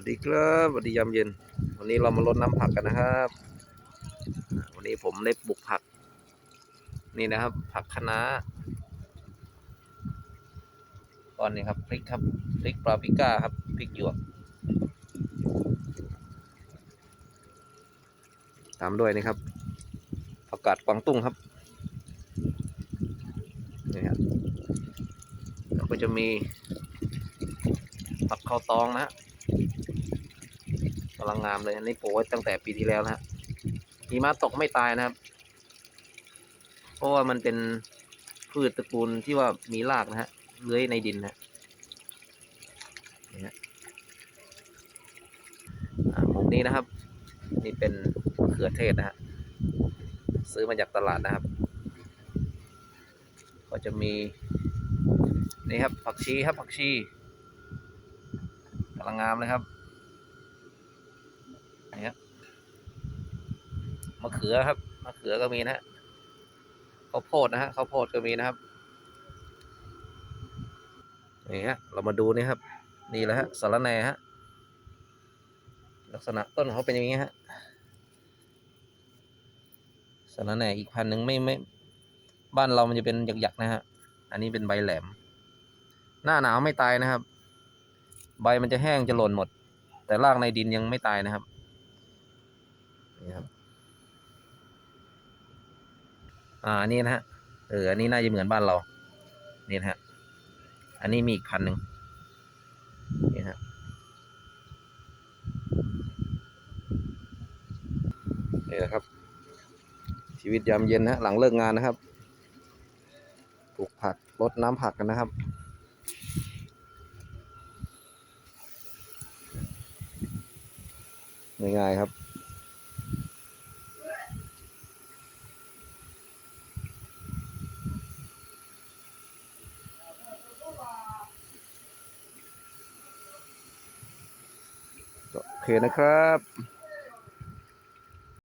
วัสดีครับสวัสดียามเย็น วันนี้เรามาลดน้ำผักกันนะครับ วันนี้ผมได้ปลูกผัก นี่นะครับ ผักคะน้าตอนนี้ครับพริกครับพริกปลาปิก้าครับพริกหยวก ตามด้วยนี่ครับผักกาดกวางตุ้งครับนี่ครับแล้วก็จะมีผักข้าวตองนะฮะ กำลังงามเลยอันนี้ปลูกไว้ตั้งแต่ปีที่แล้วนะฮะหิมะตกไม่ตายนะครับ เพราะว่ามันเป็นพืชตระกูลที่ว่ามีรากนะฮะเลื้อยในดินนะนี่ฮะมุมนี้นะครับ นี่เป็นเขือเทศนะฮะซื้อมาจากตลาดนะครับ ก็จะมีนี่ครับผักชีครับผักชี กำลังงามเลยครับนี่ครับมะเขือครับมะเขือก็มีนะฮะข้าวโพดนะฮะข้าวโพดก็มีนะครับนี่ฮะเรามาดูนี่ครับ นี่แหละฮะสารแหน่ฮะลักษณะต้นเขาเป็นอย่างนี้ฮะสารแหน่อีกพันหนึ่งไม่ไม่ บ้านเรามันจะเป็นหยักๆนะฮะอันนี้เป็นใบแหลม หน้าหนาวไม่ตายนะครับ ใบมันจะแห้งจะหล่นหมด แต่รากในดินยังไม่ตายนะครับนี่ครับ อ่านนี้นะฮะเอออันนี้น่าจะเหมือนบ้านเรานี่นะฮะอันนี้มีอีกพันหนึ่งนี่ฮะนี่แหละครับ ชีวิตยามเย็นนะฮะหลังเลิกงานนะครับปลูกผักรดน้ำผักกันนะครับ ง่ายๆครับโอเคนะครับ